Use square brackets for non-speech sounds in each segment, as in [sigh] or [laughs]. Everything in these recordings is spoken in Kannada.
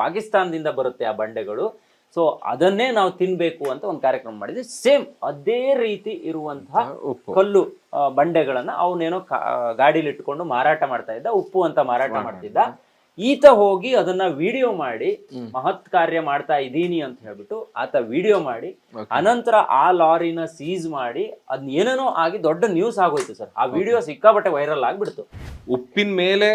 ಪಾಕಿಸ್ತಾನದಿಂದ ಬರುತ್ತೆ ಆ ಬಂಡೆಗಳು. ಸೊ ಅದನ್ನೇ ನಾವು ತಿನ್ಬೇಕು ಅಂತ ಒಂದು ಕಾರ್ಯಕ್ರಮ ಮಾಡಿದ್ವಿ. ಸೇಮ್ ಅದೇ ರೀತಿ ಇರುವಂತಹ ಕಲ್ಲು ಬಂಡೆಗಳನ್ನ ಅವನೇನೋ ಗಾಡಿಲಿ ಇಟ್ಕೊಂಡು ಮಾರಾಟ ಮಾಡ್ತಾ ಇದ್ದ ಉಪ್ಪು ಅಂತ ಮಾರಾಟ ಮಾಡ್ತಿದ್ದ. ಈತ ಹೋಗಿ ಅದನ್ನ ವಿಡಿಯೋ ಮಾಡಿ ಮಹತ್ ಕಾರ್ಯ ಮಾಡ್ತಾ ಇದ್ದೀನಿ ಅಂತ ಹೇಳ್ಬಿಟ್ಟು ಆತ ವಿಡಿಯೋ ಮಾಡಿ ಅನಂತರ ಆ ಲಾರಿನ ಸೀಸ್ ಮಾಡಿ ಅದ್ ಏನೇನೋ ಆಗಿ ದೊಡ್ಡ ನ್ಯೂಸ್ ಆಗೋಯ್ತು ಸರ್. ಆ ವಿಡಿಯೋ ಸಿಕ್ಕಾಬಟ್ಟೆ ವೈರಲ್ ಆಗ್ಬಿಡ್ತು. ಉಪ್ಪಿನ ಮೇಲೆ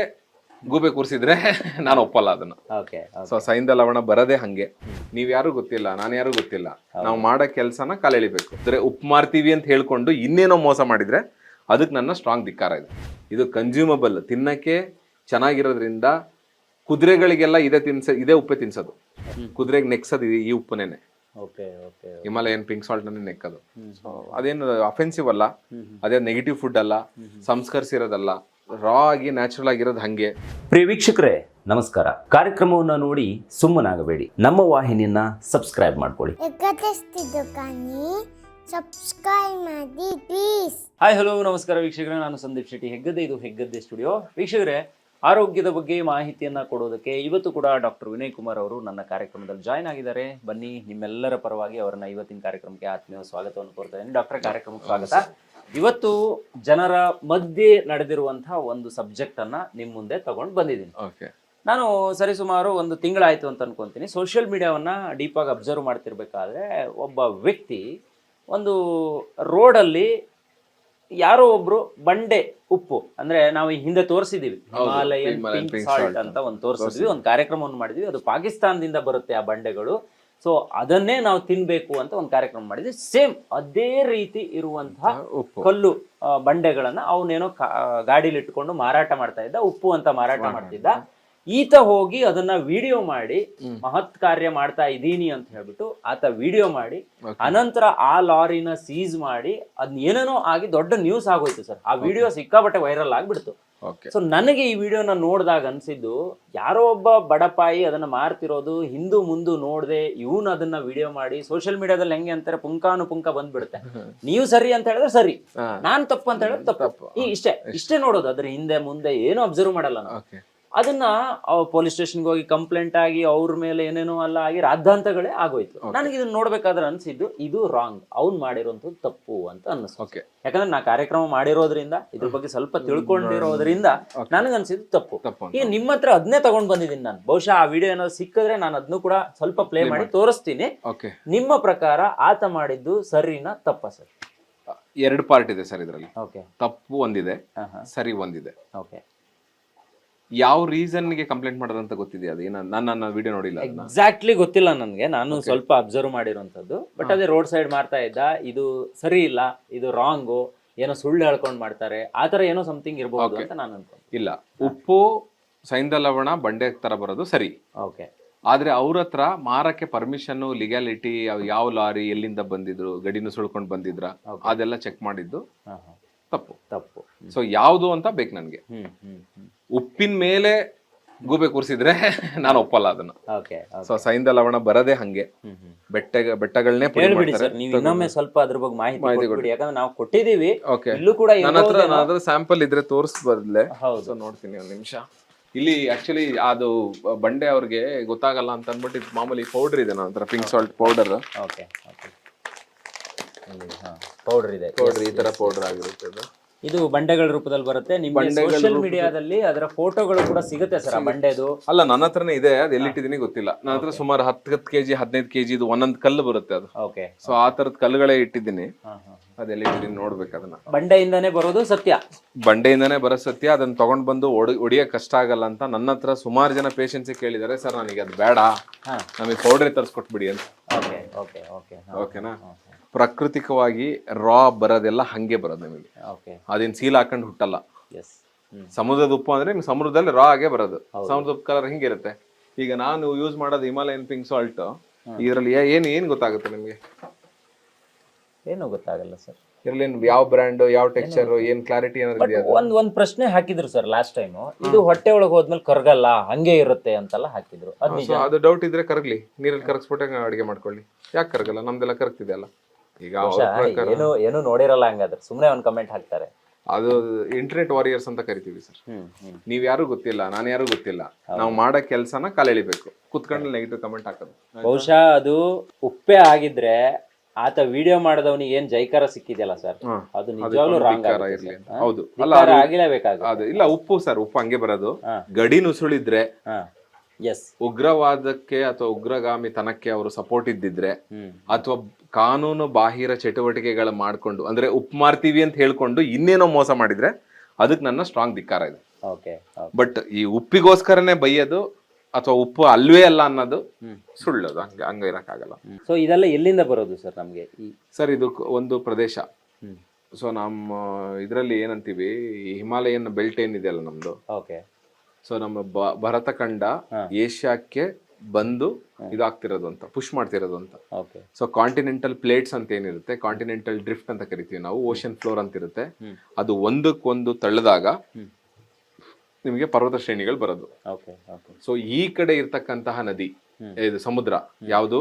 ಗೂಬೆ ಕೂರಿಸಿದ್ರೆ ನಾನು ಒಪ್ಪಲ್ಲ ಅದನ್ನ. ಓಕೆ ಸೊ ಸೈಂದ ಲವಣ ಬರದೆ ಹಂಗೆ. ನೀವ್ ಯಾರು ಗೊತ್ತಿಲ್ಲ ನಾನು ಯಾರು ಗೊತ್ತಿಲ್ಲ. ನಾವು ಮಾಡೋ ಕೆಲಸನ ಕಾಲೆಳಿಬೇಕು. ಅಂದ್ರೆ ಉಪ್ ಮಾರ್ತೀವಿ ಅಂತ ಹೇಳ್ಕೊಂಡು ಇನ್ನೇನೋ ಮೋಸ ಮಾಡಿದ್ರೆ ಅದಕ್ಕೆ ನನ್ನ ಸ್ಟ್ರಾಂಗ್ ಧಿಕ್ಕಾರ ಇದೆ. ಇದು ಕನ್ಸ್ಯೂಮಬಲ್ ತಿನ್ನಕ್ಕೆ ಚೆನ್ನಾಗಿರೋದ್ರಿಂದ ಕುದುರೆಗಳಿಗೆಲ್ಲ ಇದೇ ತಿನ್ಸ ಇದೇ ಉಪ್ಪೆ ತಿನ್ಸೋದು. ಕುದುರೆಗೆ ನೆಕ್ಸೋದು ಈ ಉಪ್ಪನೇನೆ. ಹಿಮಾಲಯನ್ ಪಿಂಕ್ ಸಾಲ್ಟ್ ನೇ ನೆಕ್ಕದು. ಅದೇನು ಅಫೆನ್ಸಿವ್ ಅಲ್ಲ. ಅದೇ ನೆಗೆಟಿವ್ ಫುಡ್ ಅಲ್ಲ. ಸಂಸ್ಕರಿಸಿರೋದಲ್ಲ. ರಾ ಆಗಿ ನ್ಯಾಚುರಲ್ ಆಗಿರೋದು ಹಂಗೆ. ಪ್ರಿಯ ವೀಕ್ಷಕರೇ ನಮಸ್ಕಾರ. ಕಾರ್ಯಕ್ರಮವನ್ನ ನೋಡಿ ಸುಮ್ಮನಾಗಬೇಡಿ. ನಮ್ಮ ವಾಹಿನಿಯನ್ನ ಸಬ್ಸ್ಕ್ರೈಬ್ ಮಾಡ್ಕೊಳ್ಳಿ. ಸಬ್ಸ್ಕ್ರೈಬ್ ಮಾಡಿ ಪ್ಲೀಸ್ ಹಾಯ್ ಹಲೋ ನಮಸ್ಕಾರ ವೀಕ್ಷಕರೇ ನಾನು ಸಂದೀಪ್ ಶೆಟ್ಟಿ ಹೆಗ್ಗದ್ದೆ ಇದು ಹೆಗ್ಗದ್ದೆ ಸ್ಟುಡಿಯೋ ವೀಕ್ಷಕರೇ ಆರೋಗ್ಯದ ಬಗ್ಗೆ ಮಾಹಿತಿಯನ್ನ ಕೊಡೋದಕ್ಕೆ ಇವತ್ತು ಕೂಡ ಡಾಕ್ಟರ್ ವಿನಯ್ ಕುಮಾರ್ ಅವರು ನನ್ನ ಕಾರ್ಯಕ್ರಮದಲ್ಲಿ ಜಾಯ್ನ್ ಆಗಿದ್ದಾರೆ. ಬನ್ನಿ ನಿಮ್ಮೆಲ್ಲರ ಪರವಾಗಿ ಅವರನ್ನ ಇವತ್ತಿನ ಕಾರ್ಯಕ್ರಮಕ್ಕೆ ಆತ್ಮೀಯ ಸ್ವಾಗತವನ್ನು ಕೋರ್ತಾ ಇದ್ದೀನಿ. ಡಾಕ್ಟರ್ ಕಾರ್ಯಕ್ರಮಕ್ಕೆ ಸ್ವಾಗತ. ಇವತ್ತು ಜನರ ಮಧ್ಯೆ ನಡೆದಿರುವಂತಹ ಒಂದು ಸಬ್ಜೆಕ್ಟ್ ಅನ್ನ ನಿಮ್ ಮುಂದೆ ತಗೊಂಡು ಬಂದಿದ್ದೀನಿ. ನಾನು ಸರಿಸುಮಾರು ಒಂದು ತಿಂಗಳಾಯ್ತು ಅಂತ ಅನ್ಕೊಂತೀನಿ. ಸೋಷಿಯಲ್ ಮೀಡಿಯಾವನ್ನ ಡೀಪ್ ಆಗಿ ಅಬ್ಸರ್ವ್ ಮಾಡ್ತಿರ್ಬೇಕಾದ್ರೆ ಒಬ್ಬ ವ್ಯಕ್ತಿ ಒಂದು ರೋಡಲ್ಲಿ ಯಾರೋ ಒಬ್ರು ಬಂಡೆ ಉಪ್ಪು ಅಂದ್ರೆ ನಾವು ಈ ಹಿಂದೆ ತೋರಿಸಿದೀವಿ. ಹಿಮಾಲಯನ್ ಪಿಂಕ್ ಸಾಲ್ಟ್ ಅಂತ ಒಂದು ತೋರಿಸಿದ್ವಿ. ಒಂದು ಕಾರ್ಯಕ್ರಮವನ್ನು ಮಾಡಿದ್ವಿ. ಅದು ಪಾಕಿಸ್ತಾನದಿಂದ ಬರುತ್ತೆ ಆ ಬಂಡೆಗಳು. ಸೊ ಅದನ್ನೇ ನಾವು ತಿನ್ಬೇಕು ಅಂತ ಒಂದು ಕಾರ್ಯಕ್ರಮ ಮಾಡಿದ್ವಿ. ಸೇಮ್ ಅದೇ ರೀತಿ ಇರುವಂತಹ ಕಲ್ಲು ಬಂಡೆಗಳನ್ನ ಅವನೇನೋ ಗಾಡಿಲಿ ಇಟ್ಕೊಂಡು ಮಾರಾಟ ಮಾಡ್ತಾ ಇದ್ದ ಉಪ್ಪು ಅಂತ ಮಾರಾಟ ಮಾಡ್ತಿದ್ದ. ಈತ ಹೋಗಿ ಅದನ್ನ ವಿಡಿಯೋ ಮಾಡಿ ಮಹತ್ ಕಾರ್ಯ ಮಾಡ್ತಾ ಇದ್ದೀನಿ ಅಂತ ಹೇಳ್ಬಿಟ್ಟು ಆತ ವಿಡಿಯೋ ಮಾಡಿ ಅನಂತರ ಆ ಲಾರಿನ ಸೀಸ್ ಮಾಡಿ ಅದ್ ಏನೇನೋ ಆಗಿ ದೊಡ್ಡ ನ್ಯೂಸ್ ಆಗೋಯ್ತು ಸರ್. ಆ ವಿಡಿಯೋ ಸಿಕ್ಕಾಪಟ್ಟೆ ವೈರಲ್ ಆಗ್ಬಿಡ್ತು. ಸೊ ನನಗೆ ಈ ವಿಡಿಯೋನ ನೋಡಿದಾಗ ಅನ್ಸಿದ್ದು ಯಾರೋ ಒಬ್ಬ ಬಡಪಾಯಿ ಅದನ್ನ ಮಾರ್ತಿರೋದು ಹಿಂದೂ ಮುಂದು ನೋಡದೆ ಇವನು ಅದನ್ನ ವಿಡಿಯೋ ಮಾಡಿ ಸೋಷಿಯಲ್ ಮೀಡಿಯಾದಲ್ಲಿ ಹೆಂಗೆ ಅಂತಾರೆ ಪುಂಕಾನು ಪುಂಕ ಬಂದ್ಬಿಡುತ್ತೆ ನೀವು ಸರಿ ಅಂತ ಹೇಳಿದ್ರೆ ಸರಿ. ನಾನ್ ತಪ್ಪು ಅಂತ ಹೇಳಿದ್ರೆ ತಪ್ಪು. ಈ ಇಷ್ಟೇ. ಇಷ್ಟೇ ನೋಡೋದು. ಅದ್ರ ಹಿಂದೆ ಮುಂದೆ ಏನು ಅಬ್ಸರ್ವ್ ಮಾಡಲ್ಲ ನಾವು ಅದನ್ನ ಪೊಲೀಸ್ ಸ್ಟೇಷನ್ಗೆ ಹೋಗಿ ಕಂಪ್ಲೇಂಟ್ ಆಗಿ ಅವ್ರ ಮೇಲೆ ಏನೇನೋ ಅಲ್ಲ ಆಗಿ ರಾದ್ಧಾಂತಗಳೇ ಆಗೋಯ್ತು. ನನಗೆ ಇದನ್ನ ನೋಡ್ಬೇಕಾದ್ರೆ ಅನ್ಸಿದ್ದು ಇದು ರಾಂಗ್ ಅವ್ನ್ ಮಾಡಿರೋಂಥದ್ದು ತಪ್ಪು ಅಂತ ಅನ್ನಿಸ್ತು. ಓಕೆ ಯಾಕಂದ್ರೆ ನಾ ಕಾರ್ಯಕ್ರಮ ಮಾಡಿರೋದ್ರಿಂದ ಇದ್ರ ಬಗ್ಗೆ ಸ್ವಲ್ಪ ತಿಳ್ಕೊಂಡಿರೋದ್ರಿಂದ ನನಗನ್ಸಿದ್ದು ಅನ್ಸಿದ್ದು ತಪ್ಪು. ಈಗ ನಿಮ್ಮ ಹತ್ರ ಅದನ್ನೇ ತಗೊಂಡ್ ಬಂದಿದ್ದೀನಿ ನಾನು. ಬಹುಶಃ ಆ ವಿಡಿಯೋ ಏನಾದ್ರು ಸಿಕ್ಕಿದ್ರೆ ನಾನು ಅದನ್ನು ಕೂಡ ಸ್ವಲ್ಪ ಪ್ಲೇ ಮಾಡಿ ತೋರಿಸ್ತೀನಿ. ನಿಮ್ಮ ಪ್ರಕಾರ ಆತ ಮಾಡಿದ್ದು ಸರಿನಾ ತಪ್ಪ ಸರ್? ಎರಡು ಪಾರ್ಟ್ ಇದೆ ಸರ್ ಇದರಲ್ಲಿ. ತಪ್ಪು ಒಂದಿದೆ ಸರಿ ಒಂದಿದೆ. ಓಕೆ ಯಾವ ರೀಸನ್ಗೆ ಕಂಪ್ಲೇಂಟ್ ಮಾಡೋದಂತ ಗೊತ್ತಿದೆ ಅದು ಏನ ನಾನು ನನ್ನ ವಿಡಿಯೋ ನೋಡಿಲ್ಲ ಅದನ್ನ. ಎಕ್ಸಾಕ್ಟ್ಲಿ ಗೊತ್ತಿಲ್ಲ ನನಗೆ. ನಾನು ಸ್ವಲ್ಪ ಅಬ್ಸರ್ವ್ ಮಾಡಿರುವಂತದ್ದು ಬಟ್ ಅದೇ ರೋಡ್ ಸೈಡ್ ಮಾಡ್ತಾ ಇದ್ದ ಇದು ಸರಿ ಇಲ್ಲ ಇದು ರಾಂಗು ಏನೋ ಸುಳ್ಳು ಹೇಳ್ಕೊಂಡು ಮಾಡ್ತಾರೆ ಆ ಥರ ಏನೋ ಸಮಥಿಂಗ್ ಇರಬಹುದು ಅಂತ ನಾನು ಅನ್ಕೊಂಡೆ. ಇಲ್ಲ. ಉಪ್ಪು ಸೈಂದ ಲವಣ ಬಂಡೆ ತರ ಬರೋದು ಸರಿ. ಓಕೆ ಆದ್ರೆ ಅವ್ರ ಹತ್ರ ಮಾರಕ್ಕೆ ಪರ್ಮಿಷನ್ನು ಲಿಗ್ಯಾಲಿಟಿ ಯಾವ ಲಾರಿ ಎಲ್ಲಿಂದ ಬಂದಿದ್ರು ಗಡಿನ ಸುಳ್ಕೊಂಡು ಬಂದಿದ್ರ ಅದೆಲ್ಲ ಚೆಕ್ ಮಾಡಿದ್ದು ಹಾ ಹಾ. ತಪ್ಪು. ತಪ್ಪು. ಸೊ ಯಾವುದು ಅಂತ ಬೇಕು ನನ್ಗೆ. ಹ್ಮ್ ಹ್ಮ್ ಹ್ಮ್. ಉಪ್ಪಿನ ಮೇಲೆ ಗೂಬೆ ಕೂರಿಸಿದ್ರೆ [laughs] ನಾನು ಒಪ್ಪಲ್ಲ ಅದನ್ನ. ಓಕೆ ಸೊ ಸೈಂದ ಲವಣ ಬರದೇ ಹಂಗೆ. ಬೆಟ್ಟ ಬೆಟ್ಟಗಳನ್ನೇ ಹೇಳ್ಬಿಡಿ ಸರ್ ನೀವು ಇನ್ನೊಮ್ಮೆ ಸ್ವಲ್ಪ ಅದ್ರ ಬಗ್ಗೆ ಮಾಹಿತಿ ಕೊಡಿ. ಯಾಕಂದ್ರೆ ನಾವು ಕೊಟ್ಟಿದೀವಿ ಓಕೆ ಇಲ್ಲೂ ಕೂಡ ನನ್ನ ಹತ್ರ ಇರೋದೇನೋ- ನನ್ನ ಹತ್ರ ಸ್ಯಾಂಪಲ್ ಇದ್ರೆ ತೋರಿಸ್ಬದ್ಲೆ ಹೌದು. ಸೊ ನೋಡ್ತೀನಿ ಒಂದು ನಿಮಿಷ. ಇಲ್ಲಿ ಆಕ್ಚುಲಿ ಅದು ಬಂಡೆ ಅವ್ರಿಗೆ ಗೊತ್ತಾಗಲ್ಲ ಅಂತ ಅಂದ್ಬಿಟ್ಟು ಇದು ಮಾಮೂಲಿ ಪೌಡರ್ ಇದೆ ನನ್ನ ಹತ್ರ pink salt powder okay okay powder ಇದೆ. ಪೌಡರ್ ಈ ತರ ಪೌಡರ್ ಆಗಿರುತ್ತೆ ಅದು ಇದು ಬಂಡೆಗಳ ರೂಪದಲ್ಲಿ ಬರುತ್ತೆ. ನಿಮ್ಮ ಸೋಷಿಯಲ್ ಮೀಡಿಯಾದಲ್ಲಿ ಅದರ ಫೋಟೋಗಳು ಕೂಡ ಸಿಗುತ್ತೆ ಸರ್ ಆ ಬಂಡೆದು. ಅಲ್ಲ ನನ್ನ ಹತ್ರನೇ ಇದೆ ಅದು ಎಲ್ಲಿಟ್ಟಿದೀನಿ ಗೊತ್ತಿಲ್ಲ. ನನ್ನ ಹತ್ರ ಸುಮಾರು ಹತ್ತು ಹತ್ತು ಕೆಜಿ ಹದಿನೈದು ಕೆಜಿ ಇದು ಒಂದೊಂದು ಕಲ್ಲು ಬರುತ್ತೆ ಅದು. ಓಕೆ ಸೊ ಆ ತರದ ಕಲ್ಲುಗಳೇ ಇಟ್ಟಿದ್ದೀನಿ. ಅದೆಲ್ಲಿಟ್ಟಿದ್ದೀನಿ ಎಲ್ಲಿಟ್ಟಿದ್ದೀನಿ ನೋಡ್ಬೇಕು ಅದನ್ನ. ಬಂಡೆಯಿಂದನೇ ಬರೋದು ಸತ್ಯ? ಬಂಡೆಯಿಂದನೇ ಬರೋ ಸತ್ಯ ಅದನ್ನ ತಗೊಂಡ್ ಬಂದು ಒಡಿ ಒಡಿಯಕ್ ಕಷ್ಟ ಆಗಲ್ಲ ಅಂತ ನನ್ನ ಹತ್ರ ಸುಮಾರು ಜನ ಪೇಷನ್ಸ್ ಕೇಳಿದ್ದಾರೆ ಸರ್ ನನಗೆ ಅದು ಬೇಡ. ನಮಗೆ ಪೌಡ್ರೆ ತರಿಸ್ಕೊಟ್ಬಿಡಿ ಅಂತ. ಓಕೆ ಓಕೆ ಓಕೆ ಓಕೆನಾ ಪ್ರಾಕೃತಿಕವಾಗಿ ರಾ ಬರೋದೆಲ್ಲ ಹಂಗೆ ಬರೋದು ನಿಮಗೆ. ಓಕೆ ಅದೇನ್ ಸೀಲ್ ಹಾಕೊಂಡು ಹುಟ್ಟಲ್ಲ. ಎಸ್ ಸಮುದ್ರದ ಉಪ್ಪು ಅಂದ್ರೆ ನಿಮ್ಗೆ ಸಮುದ್ರದಲ್ಲಿ ರಾ ಆಗೇ ಬರೋದು. ಸಮುದ್ರದ ಉಪ್ಪು ಕಲರ್ ಹಿಂಗಿರುತ್ತೆ ಈಗ ನಾನು ಯೂಸ್ ಮಾಡೋದು ಹಿಮಾಲಯನ್ ಪಿಂಕ್ ಸಾಲ್ಟ್ ಇದರಲ್ಲಿ ಏನು ಏನ್ ಗೊತ್ತಾಗುತ್ತೆ ನಿಮ್ಗೆ? ಏನು ಗೊತ್ತಾಗಲ್ಲ ಸರ್ ಇದ್ರಲ್ಲಿ ಯಾವ ಬ್ರ್ಯಾಂಡ್ ಯಾವ ಟೆಕ್ಸ್ಚರ್ ಏನು ಕ್ಲಾರಿಟಿ ಏನಾದ್ರು ಇದೆಯಾ? ಒಂದ್ ಒಂದ್ ಪ್ರಶ್ನೆ ಹಾಕಿದ್ರು ಸರ್ ಲಾಸ್ಟ್ ಟೈಮ್ ಇದು ಹೊಟ್ಟೆ ಒಳಗೆ ಹೋದ್ಮೇಲೆ ಕರ್ಗಲ್ಲ ಹಂಗೆ ಇರುತ್ತೆ ಅಂತೆಲ್ಲ ಹಾಕಿದ್ರು. ಅದ್ ನಿಜ. ಸೊ ಅದು ಡೌಟ್ ಇದ್ರೆ ಕರಗ್ಲಿ. ನೀರಲ್ಲಿ ಕರಗಿಸ್ಬಿಟ್ಟೆ ಅಡುಗೆ ಮಾಡ್ಕೊಳ್ಳಿ. ಯಾಕೆ ಕರಗಲ್ಲ? ನಮ್ದೆಲ್ಲ ಕರಗ್ತಿದೆ ಅಲ್ಲ. ಈಗ ಅವ್ರ ಪ್ರಕಾರ ಏನು ಏನು ನೋಡಿರಲ್ಲ ಹಂಗಾದ್ರೆ. ಸುಮ್ನೆ ಒಂದ್ ಕಮೆಂಟ್ ಹಾಕ್ತಾರೆ. ಅದು ಇಂಟರ್ನೆಟ್ ವಾರಿಯರ್ಸ್ ಅಂತ ಕರಿತೀವಿ ಸರ್ ನೀವ್ ಯಾರು ಗೊತ್ತಿಲ್ಲ ನಾನು ಯಾರು ಗೊತ್ತಿಲ್ಲ. ನಾವು ಮಾಡೋ ಕೆಲಸನ ಕಾಲೆಳಿಬೇಕು. ಕುತ್ಕೊಂಡು ನೆಗೆಟಿವ್ ಕಮೆಂಟ್ ಹಾಕೋದು. ಬಹುಶಃ ಅದು ಉಪ್ಪೆ ಆಗಿದ್ರೆ ಆತ ವಿಡಿಯೋ ಮಾಡಿದವನಿಗೆ ಏನ್ ಜೈಕಾರ ಸಿಕ್ಕಿದೆಯಲ್ಲ ಸರ್ ಅದು ನಿಜವಾಗ್ಲೂ ರಾಂಗ್. ಹೌದು. ಅಲ್ಲ ಆಗಿಲೇಬೇಕಾಗ ಅದು ಇಲ್ಲ ಉಪ್ಪು ಸರ್ ಉಪ್ಪು ಹಂಗೆ ಬರೋದು. ಗಡಿ ನುಸುಳಿದ್ರೆ ಎಸ್ ಉಗ್ರವಾದಕ್ಕೆ ಅಥವಾ ಉಗ್ರಗಾಮಿ ತನಕ್ಕೆ ಅವರು ಸಪೋರ್ಟ್ ಇದ್ದಿದ್ರೆ ಅಥವಾ ಕಾನೂನು ಬಾಹಿರ ಚಟುವಟಿಕೆಗಳ ಮಾಡ್ಕೊಂಡು ಅಂದ್ರೆ ಉಪ್ ಮಾರ್ತೀವಿ ಅಂತ ಹೇಳ್ಕೊಂಡು ಇನ್ನೇನೋ ಮೋಸ ಮಾಡಿದ್ರೆ ಅದಕ್ಕೆ ನನ್ನ ಸ್ಟ್ರಾಂಗ್ ಧಿಕ್ಕಾರ ಇದೆ. ಬಟ್ ಈ ಉಪ್ಪಿಗೋಸ್ಕರನೇ ಬೈಯೋದು ಅಥವಾ ಉಪ್ಪು ಅಲ್ವೇ ಅಲ್ಲ ಅನ್ನೋದು ಸುಳ್ಳು ಅದು ಹಂಗೆ ಹಂಗ ಇರೋಕ್ಕಾಗಲ್ಲ. ಸೊ ಇದೆಲ್ಲ ಎಲ್ಲಿಂದ ಬರೋದು ಸರ್ ನಮ್ಗೆ? ಸರ್ ಇದು ಒಂದು ಪ್ರದೇಶ. ಸೊ ನಮ್ಮ ಇದರಲ್ಲಿ ಏನಂತೀವಿ ಹಿಮಾಲಯನ್ ಬೆಲ್ಟ್ ಏನಿದೆ ಅಲ್ಲ ನಮ್ದು? ಓಕೆ ಸೊ ನಮ್ಮ ಭರತ ಖಂಡ ಏಷ್ಯಾಕ್ಕೆ ಬಂದು ಇದಾಗ್ತಿರೋದು ಅಂತ ಪುಷ್ ಮಾಡ್ತಿರೋದು ಅಂತ. ಸೊ ಕಾಂಟಿನೆಂಟಲ್ ಪ್ಲೇಟ್ಸ್ ಅಂತ ಏನಿರುತ್ತೆ ಕಾಂಟಿನೆಂಟಲ್ ಡ್ರಿಫ್ಟ್ ಅಂತ ಕರಿತೀವಿ ನಾವು ಓಷನ್ ಫ್ಲೋರ್ ಅಂತ ಇರುತ್ತೆ ಅದು ಒಂದಕ್ಕೊಂದು ತಳ್ಳದಾಗ ನಿಮಗೆ ಪರ್ವತ ಶ್ರೇಣಿಗಳು ಬರೋದು. ಸೊ ಈ ಕಡೆ ಇರ್ತಕ್ಕಂತಹ ನದಿ ಇದು ಸಮುದ್ರ ಯಾವುದು?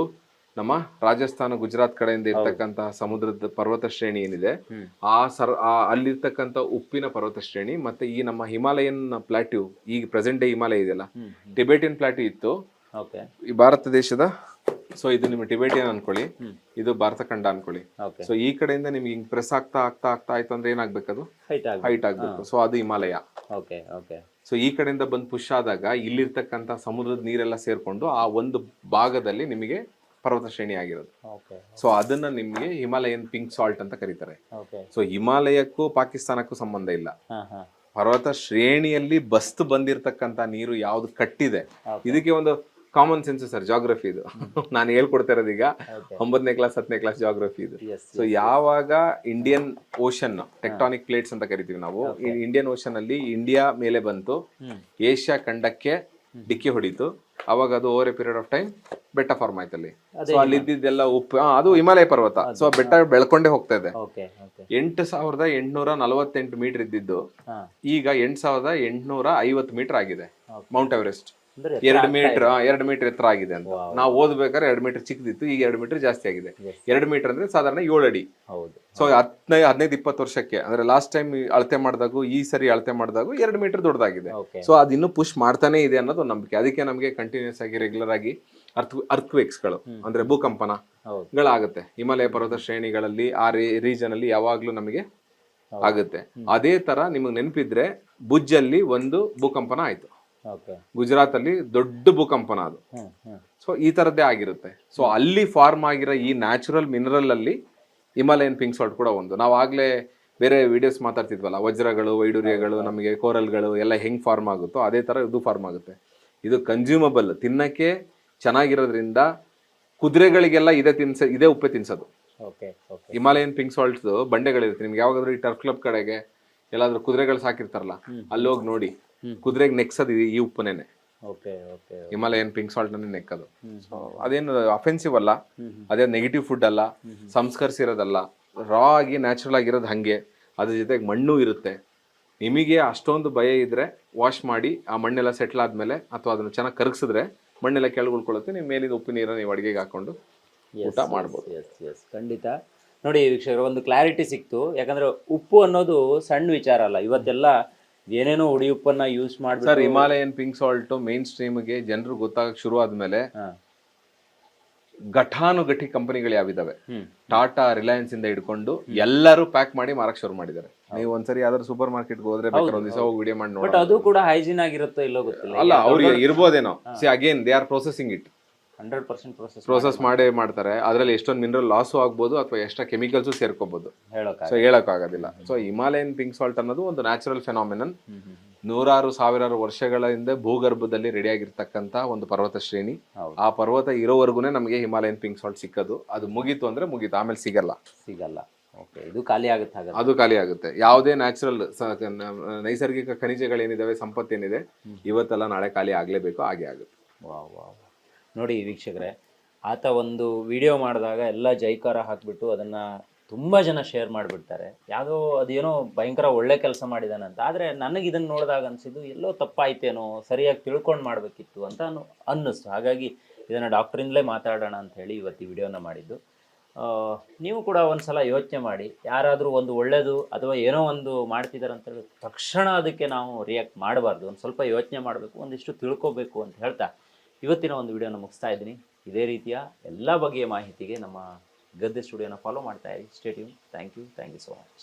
ನಮ್ಮ ರಾಜಸ್ಥಾನ ಗುಜರಾತ್ ಕಡೆಯಿಂದ ಇರ್ತಕ್ಕಂತಹ ಸಮುದ್ರದ ಪರ್ವತ ಶ್ರೇಣಿ ಏನಿದೆ ಆ ಸರ್ ಆ ಅಲ್ಲಿರ್ತಕ್ಕಂಥ ಉಪ್ಪಿನ ಪರ್ವತ ಶ್ರೇಣಿ ಮತ್ತೆ ಈ ನಮ್ಮ ಹಿಮಾಲಯನ್ ಪ್ಲಾಟ್ಯೂ ಈಗ ಪ್ರೆಸೆಂಟ್ ಡೇ ಹಿಮಾಲಯ ಇದೆಯಲ್ಲ ಟಿಬೇಟಿಯನ್ ಪ್ಲಾಟ್ಯೂ ಇತ್ತು. ಈ ಭಾರತ ದೇಶದ ಸೊ ಇದು ನಿಮ್ಮ ಟಿಬೇಟಿಯನ್ ಅನ್ಕೊಳ್ಳಿ ಇದು ಭಾರತ ಖಂಡ ಅನ್ಕೊಳ್ಳಿ. ಸೊ ಈ ಕಡೆಯಿಂದ ನಿಮ್ಗೆ ಹಿಂಗ್ ಪ್ರೆಸ್ ಆಗ್ತಾ ಆಗ್ತಾ ಆಗ್ತಾ ಆಯ್ತು ಅಂದ್ರೆ ಏನಾಗ್ಬೇಕದು ಹೈಟ್ ಆಗ ಹೈಟ್ ಆಗ್ಬೇಕು. ಸೊ ಅದು ಹಿಮಾಲಯ. ಸೊ ಈ ಕಡೆಯಿಂದ ಬಂದು ಪುಷ್ ಆದಾಗ ಇಲ್ಲಿರ್ತಕ್ಕಂಥ ಸಮುದ್ರದ ನೀರೆಲ್ಲ ಸೇರ್ಕೊಂಡು ಆ ಒಂದು ಭಾಗದಲ್ಲಿ ನಿಮಗೆ ಪರ್ವತ ಶ್ರೇಣಿ ಆಗಿರೋದು. ಸೊ ಅದನ್ನ ನಿಮ್ಗೆ ಹಿಮಾಲಯನ್ ಪಿಂಕ್ ಸಾಲ್ಟ್ ಅಂತ ಕರೀತಾರೆ. ಸೊ ಹಿಮಾಲಯಕ್ಕೂ ಪಾಕಿಸ್ತಾನಕ್ಕೂ ಸಂಬಂಧ ಇಲ್ಲ. ಪರ್ವತ ಶ್ರೇಣಿಯಲ್ಲಿ ಬಸ್ತ್ ಬಂದಿರತಕ್ಕಂತ ನೀರು ಯಾವ್ದು ಕಟ್ಟಿದೆ. ಇದಕ್ಕೆ ಒಂದು ಕಾಮನ್ ಸೆನ್ಸ್ ಸರ್ ಜಾಗ್ರಫಿ ಇದು. ನಾನು ಹೇಳ್ಕೊಡ್ತಾ ಇರೋದು ಈಗ ಒಂಬತ್ತನೇ ಕ್ಲಾಸ್ ಹತ್ತನೇ ಕ್ಲಾಸ್ ಜಾಗ್ರಫಿ ಇದು. ಸೊ ಯಾವಾಗ ಇಂಡಿಯನ್ ಓಷನ್ ಟೆಕ್ಟಾನಿಕ್ ಪ್ಲೇಟ್ಸ್ ಅಂತ ಕರಿತೀವಿ ನಾವು ಇಂಡಿಯನ್ ಓಷನ್ ಅಲ್ಲಿ ಇಂಡಿಯಾ ಮೇಲೆ ಬಂತು. ಏಷ್ಯಾ ಖಂಡಕ್ಕೆ ಡಿಕ್ಕಿ ಹೊಡಿತು. ಅವಾಗ ಅದು over a period of time ಬೆಟ್ಟ ಫಾರ್ಮ್ ಆಯ್ತಲ್ಲಿ. ಸೊ ಅಲ್ಲಿ ಇದ್ದಿದ್ದೆಲ್ಲ ಉಪ್ಪು ಆ, ಅದು ಹಿಮಾಲಯ ಪರ್ವತ. ಸೊ ಬೆಟ್ಟ ಬೆಳ್ಕೊಂಡೇ ಹೋಗ್ತಾ ಇದೆ. ಓಕೆ ಓಕೆ ಎಂಟು ಸಾವಿರದ ಎಂಟುನೂರ ನಲವತ್ತೆಂಟು ಮೀಟರ್ ಇದ್ದಿದ್ದು ಹಾ. ಈಗ ಎಂಟು ಸಾವಿರದ ಎಂಟುನೂರ ಐವತ್ತು ಮೀಟರ್ ಆಗಿದೆ. ಮೌಂಟ್ ಎವರೆಸ್ಟ್ ಎರಡು ಮೀಟರ್ ಎರಡು ಮೀಟರ್ ಎತ್ತರ ಆಗಿದೆ ಅಂತ. ನಾವು ಓದ್ಬೇಕಾದ್ರೆ ಎರಡು ಮೀಟರ್ ಚಿಕ್ಕದಿತ್ತು ಈಗ ಎರಡು ಮೀಟರ್ ಜಾಸ್ತಿ ಆಗಿದೆ. ಎರಡು ಮೀಟರ್ ಅಂದ್ರೆ ಸಾಧಾರಣ ಏಳು ಅಡಿ. ಹೌದು. ಸೊ ಹದಿನೈದು ಹದಿನೈದು ಇಪ್ಪತ್ತು ವರ್ಷಕ್ಕೆ ಅಂದ್ರೆ ಲಾಸ್ಟ್ ಟೈಮ್ ಅಳತೆ ಮಾಡಿದಾಗ ಈ ಸರಿ ಅಳತೆ ಮಾಡಿದಾಗ ಎರಡು ಮೀಟರ್ ದೊಡ್ಡದಾಗಿದೆ. ಸೊ ಅದಿನ್ನೂ ಪುಷ್ ಮಾಡ್ತಾನೆ ಇದೆ ಅನ್ನೋದು ನಂಬಿಕೆ. ಅದಕ್ಕೆ ನಮಗೆ ಕಂಟಿನ್ಯೂಸ್ ಆಗಿ ರೆಗ್ಯುಲರ್ ಆಗಿ ಅರ್ತ್ ಅರ್ತ್ವೇಕ್ಸ್ಗಳು ಅಂದ್ರೆ ಭೂಕಂಪನ. ಗಳಾಗುತ್ತೆ. ಹಿಮಾಲಯ ಪರ್ವತ ಶ್ರೇಣಿಗಳಲ್ಲಿ ಆ ರೀಜನ್ ಅಲ್ಲಿ ಯಾವಾಗ್ಲೂ ನಮಗೆ ಆಗುತ್ತೆ. ಅದೇ ತರ ನಿಮಗೆ ನೆನಪಿದ್ರೆ ಭುಜ್ಜಲ್ಲಿ ಒಂದು ಭೂಕಂಪನ ಆಯ್ತು. ಗುಜರಾತ್ ಅಲ್ಲಿ ದೊಡ್ಡ ಭೂಕಂಪನ ಅದು. ಸೊ ಈ ತರದ್ದೇ ಆಗಿರುತ್ತೆ. ಸೊ ಅಲ್ಲಿ ಫಾರ್ಮ್ ಆಗಿರೋ ಈ ನ್ಯಾಚುರಲ್ ಮಿನರಲ್ ಅಲ್ಲಿ ಹಿಮಾಲಯನ್ ಪಿಂಕ್ ಸಾಲ್ಟ್ ಕೂಡ ಒಂದು. ನಾವು ಆಗ್ಲೇ ಬೇರೆ ವಿಡಿಯೋಸ್ ಮಾತಾಡ್ತಿದ್ವಲ್ಲ ವಜ್ರಗಳು ವೈಡೂರ್ಯಗಳು ನಮಗೆ ಕೋರಲ್ಗಳು ಎಲ್ಲ ಹೆಂಗ್ ಫಾರ್ಮ್ ಆಗುತ್ತೋ ಅದೇ ತರ ಇದು ಫಾರ್ಮ್ ಆಗುತ್ತೆ. ಇದು ಕನ್ಸ್ಯೂಮಬಲ್ ತಿನ್ನಕ್ಕೆ ಚೆನ್ನಾಗಿರೋದ್ರಿಂದ ಕುದುರೆಗಳಿಗೆಲ್ಲ ಇದೇ ತಿನ್ಸ ಇದೇ ಉಪ್ಪೆ ತಿನ್ಸೋದು. ಹಿಮಾಲಯನ್ ಪಿಂಕ್ ಸಾಲ್ಟ್ಸ್ ಬಂಡೆಗಳಿರುತ್ತೆ. ನಿಮ್ಗೆ ಯಾವಾಗಾದ್ರೂ ಈ ಟರ್ಫ್ ಕ್ಲಬ್ ಕಡೆಗೆ ಎಲ್ಲಾದ್ರೂ ಕುದುರೆಗಳು ಸಾಕಿರ್ತಾರಲ್ಲ ಅಲ್ಲಿ ಹೋಗಿ ನೋಡಿ. ಕುದುರೆಗೆ ನೆಕ್ಸೋದು ಈ- ಉಪ್ಪನೇನೆ. ಹಿಮಾಲಯನ್ ಪಿಂಕ್ ಸಾಲ್ಟ್ ಅನ್ನೇ ನೆಕ್ಕದು ಸೊ ಅದೇನು ಅಫೆನ್ಸಿವ್ ಅಲ್ಲ. ಅದೇ ನೆಗೆಟಿವ್ ಫುಡ್ ಅಲ್ಲ. ಸಂಸ್ಕರಿಸಿರೋದಲ್ಲ. ರಾ ಆಗಿ ನ್ಯಾಚುರಲ್ ಆಗಿರೋದು ಹಂಗೆ. ಅದ್ರ ಜೊತೆಗೆ ಮಣ್ಣು ಇರುತ್ತೆ. ನಿಮಗೆ ಅಷ್ಟೊಂದು ಭಯ ಇದ್ರೆ ವಾಶ್ ಮಾಡಿ ಆ ಮಣ್ಣೆಲ್ಲ ಸೆಟ್ಲ್ ಆದ್ಮೇಲೆ ಅಥವಾ ಅದನ್ನ ಚೆನ್ನಾಗಿ ಕರಗಿಸಿದ್ರೆ ಮಣ್ಣೆಲ್ಲ ಕೆಳಗೆ ನಿಮ್ಮ ನೀವು ಮೇಲಿಂದ ಉಪ್ಪು ನೀರನ್ನು ನೀವು ಅಡಿಗೆಗೆ ಹಾಕೊಂಡು ಊಟ ಮಾಡ್ಬೋದು. ಎಸ್ ಎಸ್ ಖಂಡಿತ. ನೋಡಿ ವೀಕ್ಷಕರು ಒಂದು ಕ್ಲಾರಿಟಿ ಸಿಕ್ತು. ಯಾಕಂದ್ರೆ ಉಪ್ಪು ಅನ್ನೋದು ಸಣ್ಣ ವಿಚಾರ ಅಲ್ಲ. ಇವತ್ತೆಲ್ಲ ಏನೇನೋ ಹುಡಿ ಉಪ್ಪನ್ನ ಯೂಸ್ ಸರ್ ಮಾಡ್ಬಿಟ್ಟು ಹಿಮಾಲಯನ್ ಪಿಂಕ್ ಸಾಲ್ಟ್ ಮೇನ್ ಸ್ಟ್ರೀಮ್ಗೆ ಜನರು ಗೊತ್ತಾಗಕ್ಕೆ ಶುರು ಆದ್ಮೇಲೆ. ಘಟಾನುಘಟಿ ಕಂಪನಿಗಳು ಯಾವಿದಾವೆ? ಟಾಟಾ ರಿಲಯನ್ಸ್ ಇಂದ ಹಿಡ್ಕೊಂಡು ಎಲ್ಲರೂ ಪ್ಯಾಕ್ ಮಾಡಿ ಮಾರಕ್ ಶುರು ಮಾಡಿದ್ದಾರೆ. ನೀವು ಒಂದ್ಸರಿ ಯಾವ್ದಾದ್ರು ಸೂಪರ್ ಮಾರ್ಕೆಟ್ ಹೋದ್ರೆ ಒಂದ್ ದಿವಸ ಹೋಗಿ ವಿಡಿಯೋ ಮಾಡಿ ನೋಡಿ ಅದು ಕೂಡ ಹೈಜಿನ್ ಆಗಿರುತ್ತೋ ಇಲ್ಲೋ ಗೊತ್ತಿಲ್ಲ. ಅಲ್ಲ ಅವ್ರಿಗೆ ಇರ್ಬೋದೇನೋ. See again they are processing it hundred percent process process ಮಾಡೇ ಮಾಡ್ತಾರೆ. ಅದರಲ್ಲಿ ಎಷ್ಟೊಂದು ಮಿನರಲ್ ಲಾಸ್ ಆಗ್ಬೋದು ಅಥವಾ ಎಷ್ಟೋ ಕೆಮಿಕಲ್ಸು ಸೇರ್ಕೋಬಹುದು ಸೊ ಹೇಳಕ್ ಆಗೋದಿಲ್ಲ ಸೊ ಹಿಮಾಲಯನ್ ಪಿಂಕ್ ಸಾಲ್ಟ್ ಅನ್ನೋದು ಒಂದು ನ್ಯಾಚುರಲ್ ಫೆನಾಮಿನನ್ ನೂರಾರು ಸಾವಿರಾರು ವರ್ಷಗಳ ಹಿಂದೆ ಭೂಗರ್ಭದಲ್ಲಿ ರೆಡಿ ಆಗಿರ್ತಕ್ಕಂತ ಒಂದು ಪರ್ವತ ಶ್ರೇಣಿ. ಆ ಪರ್ವತ ಇರೋವರೆಗೂ ನಮಗೆ ಹಿಮಾಲಯನ್ ಪಿಂಕ್ ಸಾಲ್ಟ್ ಸಿಕ್ಕದು. ಅದು ಮುಗೀತು ಅಂದ್ರೆ ಮುಗೀತು. ಆಮೇಲೆ ಸಿಗಲ್ಲ. ಸಿಗಲ್ಲ. ಓಕೆ ಇದು ಖಾಲಿ ಆಗುತ್ತೆ ಹಾಗಾದ್ರೆ? ಅದು ಖಾಲಿ ಆಗುತ್ತೆ. ಯಾವುದೇ ನ್ಯಾಚುರಲ್ ನೈಸರ್ಗಿಕ ಖನಿಜಗಳೇನಿದಾವೆ ಸಂಪತ್ತೇನಿದೆ ಇವತ್ತೆಲ್ಲ ನಾಳೆ ಖಾಲಿ ಆಗ್ಲೇಬೇಕು ಹಾಗೆ ಆಗುತ್ತೆ. ವಾ ವಾವ್. ನೋಡಿ ವೀಕ್ಷಕರೇ, ಆತ ಒಂದು ವಿಡಿಯೋ ಮಾಡಿದಾಗ ಎಲ್ಲ ಜೈಕಾರ ಹಾಕಿಬಿಟ್ಟು ಅದನ್ನು ತುಂಬ ಜನ ಶೇರ್ ಮಾಡಿಬಿಡ್ತಾರೆ. ಯಾವುದೋ ಅದೇನೋ ಭಯಂಕರ ಒಳ್ಳೆ ಕೆಲಸ ಮಾಡಿದಾನಂತ ಆದರೆ ನನಗೆ ಇದನ್ನು ನೋಡಿದಾಗ ಅನಿಸಿದ್ದು, ಎಲ್ಲೋ ತಪ್ಪಾಯ್ತೇನೋ, ಸರಿಯಾಗಿ ತಿಳ್ಕೊಂಡು ಮಾಡಬೇಕಿತ್ತು ಅಂತ ಅನ್ನಿಸ್ತು. ಹಾಗಾಗಿ ಇದನ್ನು ಡಾಕ್ಟ್ರಿಂದಲೇ ಮಾತಾಡೋಣ ಅಂತ ಹೇಳಿ ಇವತ್ತು ಈ ವಿಡಿಯೋನ ಮಾಡಿದ್ದು. ನೀವು ಕೂಡ ಒಂದ್ಸಲ ಯೋಚನೆ ಮಾಡಿ, ಯಾರಾದರೂ ಒಂದು ಒಳ್ಳೆಯದು ಅಥವಾ ಏನೋ ಒಂದು ಮಾಡ್ತಿದ್ದಾರೆ ಅಂತ ಹೇಳಿ ತಕ್ಷಣ ಅದಕ್ಕೆ ನಾವು ರಿಯಾಕ್ಟ್ ಮಾಡಬಾರ್ದು. ಒಂದು ಸ್ವಲ್ಪ ಯೋಚನೆ ಮಾಡಬೇಕು, ಒಂದಿಷ್ಟು ತಿಳ್ಕೊಬೇಕು ಅಂತ ಹೇಳ್ತಾ ಇವತ್ತಿನ ಒಂದು ವಿಡಿಯೋನ ಮುಗಿಸ್ತಾ ಇದ್ದೀನಿ. ಇದೇ ರೀತಿಯ ಎಲ್ಲ ಬಗೆಯ ಮಾಹಿತಿಗೆ ನಮ್ಮ ಗದ್ದೆ ಸ್ಟುಡಿಯೋನ ಫಾಲೋ ಮಾಡ್ತಾ ಇರಿ. Stay tuned thank you thank you so much